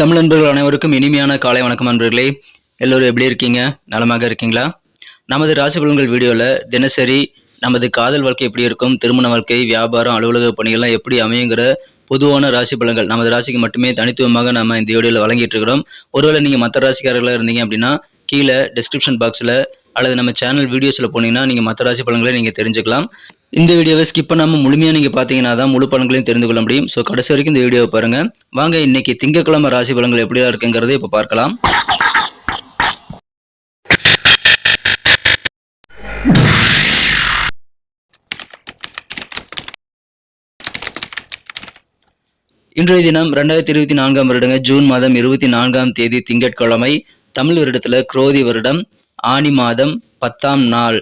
தமிழ் நண்பர்கள் அனைவருக்கும் இனிமையான காலை வணக்கம் நண்பர்களே எல்லோரும் எப்படி இருக்கீங்க? நலமாக இருக்கீங்களா? நமது ராசிபலன்கள் வீடியோவில் தினசரி நமது காதல் வாழ்க்கை எப்படி இருக்கும் திருமண வாழ்க்கை வியாபாரம் அலுவலக பணிகள்லாம் எப்படி அமையுங்கிற பொதுவான ராசி பலன்கள் நமது ராசிக்கு மட்டுமே தனித்துவமாக நம்ம இந்த வீடியோவில் வழங்கிட்டு இருக்கிறோம். ஒருவேளை நீங்கள் மற்ற ராசிக்காரர்களாக இருந்தீங்க அப்படின்னா கீழே டிஸ்கிரிப்ஷன் பாக்ஸில் அல்லது நம்ம சேனல் வீடியோஸில் போனீங்கன்னா நீங்கள் மற்ற ராசி பலன்களை நீங்கள் தெரிஞ்சுக்கலாம். இந்த வீடியோவை ஸ்கிப் பண்ணாமல் முழுமையாக நீங்கள் பார்த்தீங்கன்னா தான் முழு பலன்களையும் தெரிந்து கொள்ள முடியும். ஸோ கடைசி வரைக்கும் இந்த வீடியோவை பாருங்கள் வாங்க இன்னைக்கு திங்கட்கிழமை ராசி பலன்கள் எப்படியா இருக்குங்கிறதை இப்போ பார்க்கலாம். இன்றைய தினம் ரெண்டாயிரத்தி இருபத்தி நான்காம் வருடங்க ஜூன் மாதம் இருபத்தி நான்காம் தேதி திங்கட்கிழமை தமிழ் வருடத்துல குரோதி வருடம். ஆனி மாதம் பத்தாம் நாள்.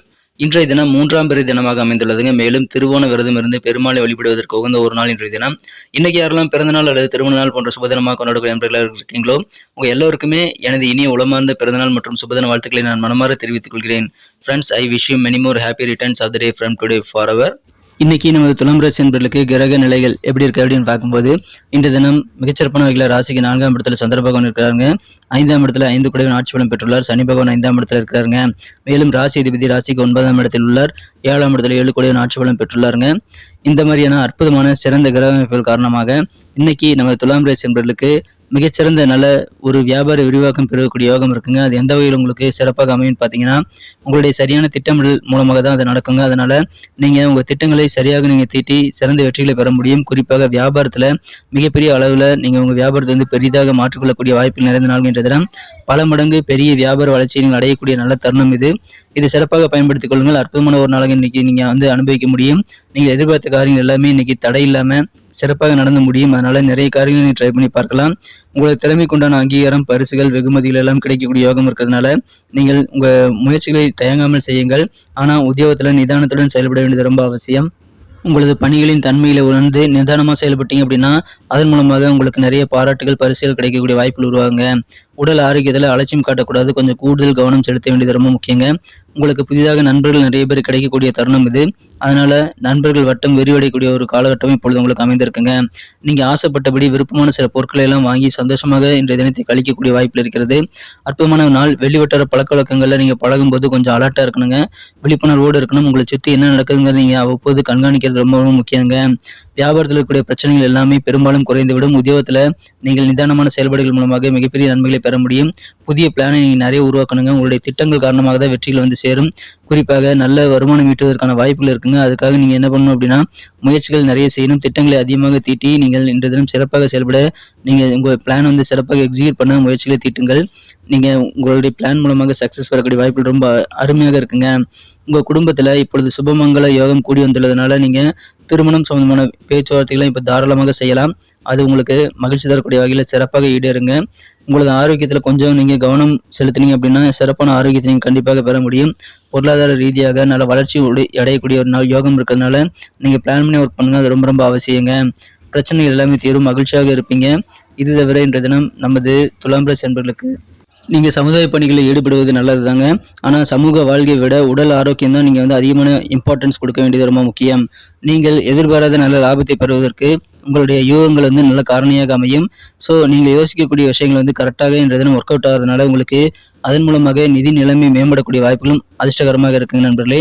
இன்றைய தினம் மூன்றாம் பிறை தினமாக அமைந்துள்ளதுங்க. மேலும் திருவோண விரதம் இருந்து பெருமாளை வழிபடுவதற்கு உகந்த ஒரு நாள் இன்றைய தினம். இன்னைக்கு யாரெல்லாம் பிறந்த நாள் அல்லது திருமண நாள் போன்ற சுபதினமாக கொண்டாடக்கூடிய நண்பர்களாக இருக்கீங்களோ உங்க எல்லோருக்குமே எனது இனிய உளமார்ந்த பிறந்தநாள் மற்றும் சுபதின வாழ்த்துக்களை நான் மனமாற தெரிவித்துக் கொள்கிறேன். Friends I wish you many more happy returns of the day from today for our இன்னைக்கு நமது துலாம் ராசி என்பர்களுக்கு கிரக நிலைகள் எப்படி இருக்கு அப்படின்னு பார்க்கும்போது இன்று தினம் மிகச்சிறப்பான வகையில் ராசிக்கு நான்காம் இடத்துல சந்திர பகவான் இருக்கிறாங்க ஐந்தாம் இடத்துல ஐந்து குடைவன் ஆட்சி பலம் பெற்றுள்ளார். சனி பகவான் ஐந்தாம் இடத்துல இருக்கிறாருங்க. மேலும் ராசி அதிபதி ராசிக்கு ஒன்பதாம் இடத்தில் உள்ளார். ஏழாம் இடத்துல ஏழு குடைவன் ஆட்சி பலம் பெற்றுள்ளாருங்க. இந்த மாதிரியான அற்புதமான சிறந்த கிரக அமைப்புகள் காரணமாக இன்னைக்கு நமது துலாம் ராசி என்பர்களுக்கு மிகச்சிறந்த நல்ல ஒரு வியாபார விரிவாக்கம் பெறக்கூடிய யோகம் இருக்குங்க. அது எந்த வகையில் உங்களுக்கு சிறப்பாக அமையும் பார்த்தீங்கன்னா உங்களுடைய சரியான திட்டமிடல் மூலமாக தான் அது நடக்குங்க. அதனால நீங்கள் உங்கள் திட்டங்களை சரியாக நீங்கள் தீட்டி சிறந்த வெற்றிகளை பெற முடியும். குறிப்பாக வியாபாரத்துல மிகப்பெரிய அளவில் நீங்க உங்கள் வியாபாரத்தை வந்து பெரிதாக மாற்றிக்கொள்ளக்கூடிய வாய்ப்பில் நிறைந்த நாள் பல மடங்கு பெரிய வியாபார வளர்ச்சியை நீங்கள் அடையக்கூடிய நல்ல தருணம் இது. இது சிறப்பாக பயன்படுத்திக் கொள்ளுங்கள். அற்புதமான ஒரு நாளாக இன்னைக்கு நீங்கள் வந்து அனுபவிக்க முடியும். நீங்கள் எதிர்பார்த்த காரியங்கள் எல்லாமே இன்னைக்கு தடை இல்லாமல் சிறப்பாக நடந்து முடியும். அதனால நிறைய காரியங்கள் நீங்கள் ட்ரை பண்ணி பார்க்கலாம். உங்களோட திறமைக்கு உண்டான அங்கீகாரம் பரிசுகள் வெகுமதிகள் எல்லாம் கிடைக்கக்கூடிய யோகம் இருக்கிறதுனால நீங்கள் உங்கள் முயற்சிகளை தயங்காமல் செய்யுங்கள். ஆனால் உத்தியோகத்தில் நிதானத்துடன் செயல்பட வேண்டியது ரொம்ப அவசியம். உங்களது பணிகளின் தன்மையில உணர்ந்து நிதானமாக செயல்பட்டீங்க அப்படின்னா அதன் மூலமாக உங்களுக்கு நிறைய பாராட்டுகள் பரிசுகள் கிடைக்கக்கூடிய வாய்ப்புகள் உருவாங்க உடல் ஆரோக்கியத்தில் அலட்சியம் காட்டக்கூடாது. கொஞ்சம் கூடுதல் கவனம் செலுத்த வேண்டியது ரொம்ப முக்கியங்க. உங்களுக்கு புதிதாக நண்பர்கள் நிறைய பேர் கிடைக்கக்கூடிய தருணம் இது. அதனால நண்பர்கள் வட்டம் விரிவடையக்கூடிய ஒரு காலகட்டம் இப்பொழுது உங்களுக்கு அமைந்திருக்குங்க. நீங்க ஆசைப்பட்டபடி விருப்பமான சில பொருட்களை எல்லாம் வாங்கி சந்தோஷமாக இன்றைய தினத்தை கழிக்கக்கூடிய வாய்ப்பில் இருக்கிறது. அற்புதமான நாள். வெளிவட்டார பழக்க வழக்கங்கள்ல நீங்க பழகும்போது கொஞ்சம் அலர்ட்டா இருக்கணுங்க. விழிப்புணர்வோடு இருக்கணும். உங்களை சுற்றி என்ன நடக்குதுங்கிற நீங்க அவ்வப்போது கண்காணிக்கிறது ரொம்ப ரொம்ப முக்கியங்க. வியாபாரத்தில் இருக்கக்கூடிய பிரச்சனைகள் எல்லாமே பெரும்பாலும் குறைந்துவிடும். உத்தியோகத்தில் நீங்கள் நிதானமான செயல்பாடுகள் மூலமாக மிகப்பெரிய நன்மைகளை பெற முடியும். புதிய பிளானை நீங்க நிறைய உருவாக்கணுங்க. உங்களுடைய திட்டங்கள் காரணமாக தான் வெற்றிகள் வந்து சேரும். குறிப்பாக நல்ல வருமானம் ஈட்டுவதற்கான வாய்ப்புகள் இருக்குங்க. அதுக்காக நீங்க என்ன பண்ணணும் அப்படின்னா முயற்சிகள் நிறைய செய்யணும். திட்டங்களை அதிகமாக தீட்டி நீங்கள் இன்று தினம் சிறப்பாக செயல்பட நீங்க உங்க பிளான் வந்து சிறப்பாக எக்ஸிக்யூட் பண்ண முயற்சிகளை தீட்டுங்கள். நீங்க உங்களுடைய பிளான் மூலமாக சக்சஸ் வரக்கூடிய வாய்ப்புகள் ரொம்ப அருமையாக இருக்குங்க. உங்க குடும்பத்துல இப்பொழுது சுபமங்கல யோகம் கூடி வந்துள்ளதுனால நீங்க திருமணம் சம்பந்தமான பேச்சுவார்த்தைகளை இப்ப தாராளமாக செய்யலாம். அது உங்களுக்கு மகிழ்ச்சி தரக்கூடிய வகையில சிறப்பாக ஈடேறுங்க. உங்களது ஆரோக்கியத்துல கொஞ்சம் நீங்க கவனம் செலுத்தினீங்க அப்படின்னா சிறப்பான ஆரோக்கியத்தை நீங்க கண்டிப்பாக பெற முடியும். பொருளாதார ரீதியாக நல்ல வளர்ச்சி உடை- அடையக்கூடிய ஒரு நாள் யோகம் இருக்கிறதுனால நீங்க பிளான் பண்ணி ஒர்க் பண்ணுங்க. அது ரொம்ப ரொம்ப அவசியங்க. பிரச்சனைகள் எல்லாமே தீரும். மகிழ்ச்சியாக இருப்பீங்க. இது தவிர இன்றைய தினம் நமது துலாம் ராசி நீங்கள் நீங்க சமுதாய பணிகளில் ஈடுபடுவது நல்லது தாங்க ஆனால் சமூக வாழ்க்கையை விட உடல் ஆரோக்கியம் தான் நீங்கள் வந்து அதிகமான இம்பார்ட்டன்ஸ் கொடுக்க வேண்டியது ரொம்ப முக்கியம். நீங்கள் எதிர்பாராத நல்ல லாபத்தை பெறுவதற்கு உங்களுடைய யோகங்கள் வந்து நல்ல காரணியாக அமையும். ஸோ நீங்கள் யோசிக்கக்கூடிய விஷயங்கள் வந்து கரெக்டாக இன்றைய தினம் ஒர்க் அவுட் ஆகிறதுனால உங்களுக்கு அதன் மூலமாக நிதி நிலைமை மேம்படக்கூடிய வாய்ப்புகளும் அதிர்ஷ்டகரமாக இருக்குங்க நண்பர்களே.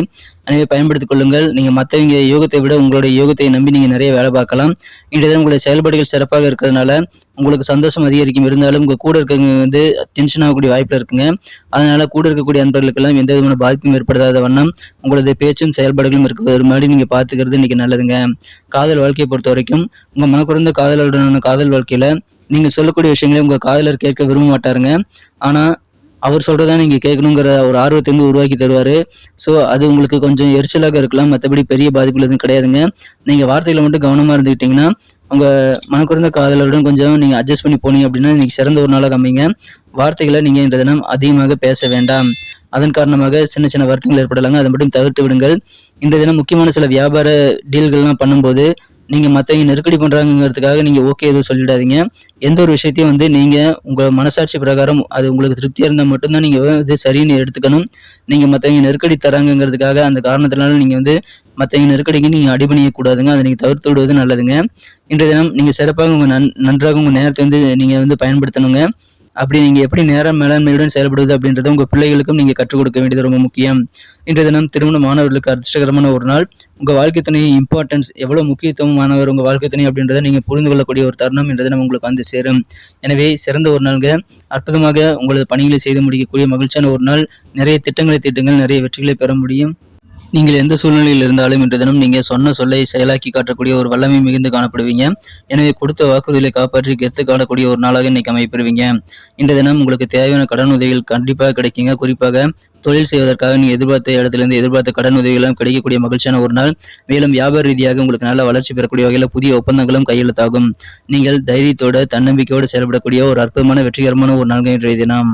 எனவே பயன்படுத்திக் கொள்ளுங்கள். நீங்கள் மற்றவங்க யோகத்தை விட உங்களுடைய யோகத்தை நம்பி நீங்கள் நிறைய வேலை பார்க்கலாம். இன்றைய உங்களுடைய செயல்பாடுகள் சிறப்பாக இருக்கிறதுனால உங்களுக்கு சந்தோஷம் அதிகரிக்கும். இருந்தாலும் உங்கள் கூட இருக்கவங்க வந்து டென்ஷன் ஆகக்கூடிய வாய்ப்பில் இருக்குங்க. அதனால் கூட இருக்கக்கூடிய நண்பர்களுக்கெல்லாம் எந்த விதமான பாதிப்பும் ஏற்படுத்தாத வண்ணம் உங்களது பேச்சும் செயல்பாடுகளும் இருக்கிறது ஒரு மாதிரி நீங்கள் பார்த்துக்கிறது இன்றைக்கி நல்லதுங்க. காதல் வாழ்க்கையை பொறுத்த வரைக்கும் உங்கள் மனக்குறந்த காதலருடனான காதல் வாழ்க்கையில நீங்கள் சொல்லக்கூடிய விஷயங்களை உங்கள் காதலர் கேட்க விரும்ப மாட்டாருங்க ஆனால் அவர் சொல்றதா நீங்க கேட்கணுங்கிற ஒரு ஆர்வத்தை வந்து உருவாக்கி தருவாரு. ஸோ அது உங்களுக்கு கொஞ்சம் எரிச்சலாக இருக்கலாம். மற்றபடி பெரிய பாதிப்புகள் எதுவும் கிடையாதுங்க. நீங்க வார்த்தைகளை மட்டும் கவனமா இருந்துக்கிட்டீங்கன்னா உங்க மனக்குறந்த காதலருடன் கொஞ்சம் நீங்க அட்ஜஸ்ட் பண்ணி போனீங்க அப்படின்னா இன்னைக்கு சிறந்த ஒரு நாளாக அமைங்க வார்த்தைகளை நீங்க இந்த தினம் அதிகமாக பேச வேண்டாம். அதன் காரணமாக சின்ன சின்ன வருத்தங்கள் ஏற்படலாங்க. அதை மட்டும் தவிர்த்து விடுங்கள். இன்றைய தினம் முக்கியமான சில வியாபார டீல்கள்லாம் பண்ணும்போது நீங்கள் மற்றவங்க நெருக்கடி பண்ணுறாங்கிறதுக்காக நீங்கள் ஓகே எதுவும் சொல்லிடாதீங்க. எந்த ஒரு விஷயத்தையும் வந்து நீங்கள் உங்கள் மனசாட்சி பிரகாரம் அது உங்களுக்கு திருப்தியாக இருந்தால் மட்டும்தான் நீங்கள் இது சரின்னு எடுத்துக்கணும். நீங்கள் மற்றவங்க நெருக்கடி தராங்கங்கிறதுக்காக அந்த காரணத்தினால நீங்கள் வந்து மற்றவங்க நெருக்கடிக்கு நீங்கள் அடிபணியக்கூடாதுங்க அதை நீங்கள் தவிர்த்து விடுவது நல்லதுங்க. இன்றைய தினம் நீங்கள் சிறப்பாக உங்கள் நன் நன்றாக உங்கள் நேரத்தை வந்து நீங்கள் வந்து பயன்படுத்தணுங்க. அப்படி நீங்கள் எப்படி நேரம் மேலாண்மையுடன் செயல்படுவது அப்படின்றத உங்கள் பிள்ளைகளுக்கும் நீங்கள் கற்றுக் கொடுக்க வேண்டியது ரொம்ப முக்கியம். இன்றைய தினம் திருமண மாணவர்களுக்கு அதிர்ஷ்டகரமான ஒரு நாள். உங்கள் வாழ்க்கை துணை இம்பார்ட்டன்ஸ் எவ்வளோ முக்கியத்துவமானவர் உங்கள் வாழ்க்கை துணை அப்படின்றத நீங்கள் புரிந்து கொள்ளக்கூடிய ஒரு தருணம் என்ற தினம் உங்களுக்கு வந்து சேரும். எனவே சிறந்த ஒரு நாள்ங்க. அற்புதமாக உங்களது பணிகளை செய்து முடிக்கக்கூடிய மகிழ்ச்சியான ஒரு நாள். நிறைய திட்டங்களை திட்டங்கள் நிறைய வெற்றிகளை பெற முடியும். நீங்கள் எந்த சூழ்நிலையில் இருந்தாலும் இன்று தினம் நீங்கள் சொன்ன சொல்லை செயலாக்கி காட்டக்கூடிய ஒரு வல்லமை மிகுந்து காணப்படுவீங்க. எனவே கொடுத்த வாக்குறுதிகளை காப்பாற்றி கெத்து காணக்கூடிய ஒரு நாளாக இன்னைக்கு அமைப்பெறுவீங்க இன்று தினம் உங்களுக்கு தேவையான கடன் உதவிகள் கண்டிப்பாக கிடைக்குங்க. குறிப்பாக தொழில் செய்வதற்காக நீங்கள் எதிர்பார்த்த இடத்துலேருந்து எதிர்பார்த்த கடன் உதவிகளும் கிடைக்கக்கூடிய மகிழ்ச்சியான ஒரு நாள். மேலும் வியாபார ரீதியாக உங்களுக்கு நல்ல வளர்ச்சி பெறக்கூடிய வகையில் புதிய ஒப்பந்தங்களும் கையெழுத்தாகும் நீங்கள் தைரியத்தோட தன்னம்பிக்கையோடு செயல்படக்கூடிய ஒரு அற்புதமான வெற்றிகரமான ஒரு நாள்கள் இன்றைய தினம்.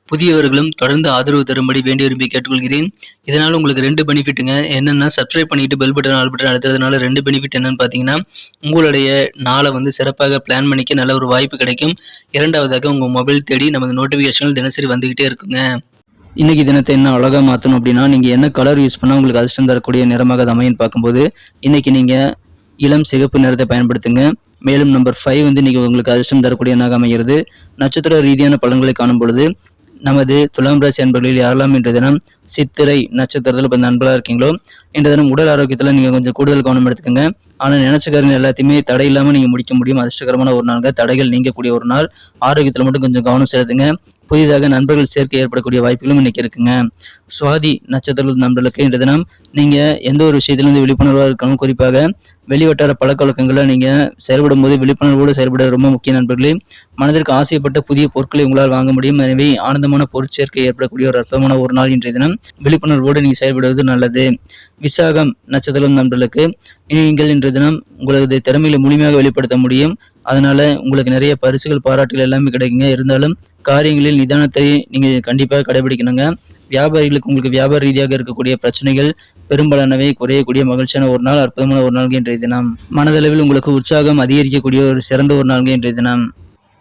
புதியவர்களும் தொடர்ந்து ஆதரவு தரும்படி வேண்டி விரும்பி கேட்டுக்கொள்கிறேன். இதனால் உங்களுக்கு ரெண்டு பெனிஃபிட்டுங்க. என்னென்னா சப்ஸ்கிரைப் பண்ணிட்டு பெல் பட்டன் ஆல் பட்டன் அழுத்துறதுனால ரெண்டு பெனிஃபிட் என்னன்னு பார்த்தீங்கன்னா உங்களுடைய நாளை வந்து சிறப்பாக பிளான் பண்ணிக்க நல்ல ஒரு வாய்ப்பு கிடைக்கும். இரண்டாவதாக உங்கள் மொபைல் தேடி நமது நோட்டிஃபிகேஷன்கள் தினசரி வந்துக்கிட்டே இருக்குங்க. இன்றைக்கி தினத்தை என்ன அழகாக மாற்றணும் அப்படின்னா நீங்கள் என்ன கலர் யூஸ் பண்ணால் உங்களுக்கு அதிர்ஷ்டம் தரக்கூடிய நிறமாக அது அமையும் பார்க்கும்போது இன்றைக்கி நீங்கள் இளம் சிகப்பு நிறத்தை பயன்படுத்துங்க. மேலும் நம்பர் ஃபைவ் வந்து நீங்கள் உங்களுக்கு அதிர்ஷ்டம் தரக்கூடிய எண்ணாக அமைகிறது. நட்சத்திர ரீதியான பலன்களை காணும் பொழுது நமது துலாம் ராசி அன்பர்களில் யாரெல்லாம் இன்றைய தினம் சித்திரை நட்சத்திரத்தில் இப்போ அன்பலாக இருக்கீங்களோ இன்றைய தினம் உடல் ஆரோக்கியத்தில் நீங்கள் கொஞ்சம் கூடுதல் கவனம் எடுத்துக்கோங்க. ஆனால் நினைச்ச எல்லாத்தையுமே தடை இல்லாமல் நீங்கள் முடிக்க முடியும். அதிர்ஷ்டகரமான ஒரு நாளுங்க. தடைகள் நீங்கக்கூடிய ஒரு நாள். ஆரோக்கியத்தில் மட்டும் கொஞ்சம் கவனம் செலுத்துங்க. புதிதாக நண்பர்கள் சேர்க்கை ஏற்படக்கூடிய வாய்ப்புகளும் இன்னைக்கு இருக்குங்க. சுவாதி நட்சத்திர நண்பர்களுக்கு இன்றைய தினம் நீங்கள் எந்த ஒரு விஷயத்திலிருந்து விழிப்புணர்வாக இருக்கணும் குறிப்பாக வெளிவட்டார பழக்கவழக்கங்களை நீங்கள் செயல்படும் போது விழிப்புணர்வோடு செயல்பட ரொம்ப முக்கிய நண்பர்களே மனதிற்கு ஆசைப்பட்ட புதிய பொருட்களை உங்களால் வாங்க முடியும். எனவே ஆனந்தமான பொருட்சேர்க்கை ஏற்படக்கூடிய ஒரு அற்புதமான ஒரு நாள் இன்றைய தினம். விழிப்புணர்வோடு நீங்கள் செயல்படுவது நல்லது. விசாகம் நட்சத்திரம் நண்பர்களுக்கு நீங்கள் இன்றைய தினம் உங்களது திறமைகளை முழுமையாக வெளிப்படுத்த முடியும். அதனால உங்களுக்கு நிறைய பரிசுகள் பாராட்டுகள் எல்லாமே கிடைக்குங்க. இருந்தாலும் காரியங்களில் நிதானத்தை நீங்கள் கண்டிப்பாக கடைபிடிக்கணுங்க. வியாபாரிகளுக்கு உங்களுக்கு வியாபார ரீதியாக இருக்கக்கூடிய பிரச்சனைகள் பெரும்பாலானவை குறையக்கூடிய மகிழ்ச்சியான ஒரு நாள் அற்புதமான ஒரு நாள்கள் இன்றைய தினம். மனதளவில் உங்களுக்கு உற்சாகம் அதிகரிக்கக்கூடிய ஒரு சிறந்த ஒரு நாள்கள் இன்றைய தினம்.